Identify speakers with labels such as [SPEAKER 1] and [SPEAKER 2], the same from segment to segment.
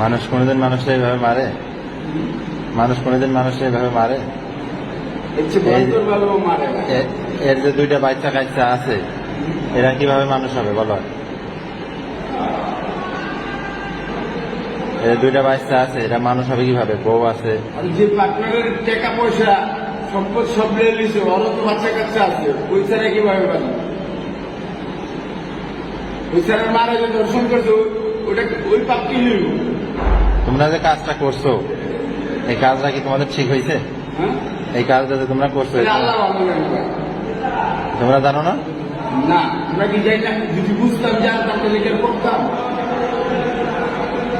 [SPEAKER 1] মানুষ কোনোদিন মানুষকে এইভাবে মারে? মানুষ কোনোদিন মানুষকে এইভাবে মারে? এর যে দুইটা বাচ্চা কাচ্চা আছে এরা কীভাবে মানুষ হবে বলো? এর দুইটা বাচ্চা আছে এরা মানুষ হবে কীভাবে? বউ আছে।
[SPEAKER 2] যে পার্টনারের টাকা পয়সা সম্পদ সব নিয়ে নিছে ওরও তো বাচ্চা কাচ্চা আছে। ওই ছাড়া কীভাবে পারে ওই ছাড়া মারা যে দর্শন করছে ও- ওটা ওই পাপ কি নিল
[SPEAKER 1] তোমরা যে কাজটা করছ এই কাজটা কি তোমাদের ঠিক হয়েছে?
[SPEAKER 2] হ্যাঁ?
[SPEAKER 1] এই কাজটা যে তোমরা করছ। তোমরা জানো না?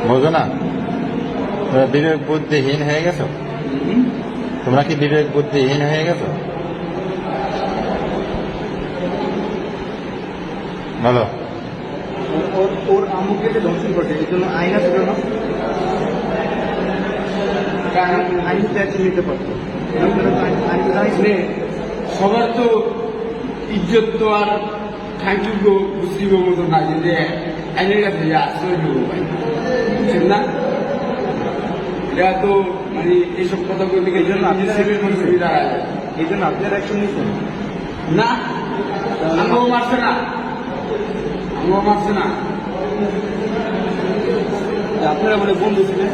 [SPEAKER 1] বোঝো না? তোমরা বিবেক বুদ্ধিহীন হয়ে গেছো? তোমরা কি বিবেক বুদ্ধিহীন হয়ে গেছো? বলো।
[SPEAKER 3] ওর আমুকে যে করছে এর জন্য আইন আছে
[SPEAKER 2] কারণ
[SPEAKER 3] আইন অ্যাকশন নিতে পারতো
[SPEAKER 2] মানে সবার তো ইজ্জত তো আর ঠাকুর বুঝিব মতো না যে আইনের কাছে আশ্রয় দেব বুঝছেন না এটা তো মানে এইসব কথা বলতে গেলে দাঁড়ায়
[SPEAKER 3] এই জন্য আপনার অ্যাকশন নিচ্ছেন
[SPEAKER 2] না আমিও মারছে না আমিও মারছে না
[SPEAKER 3] আপনারা বলে বন্ধু ছিলেন।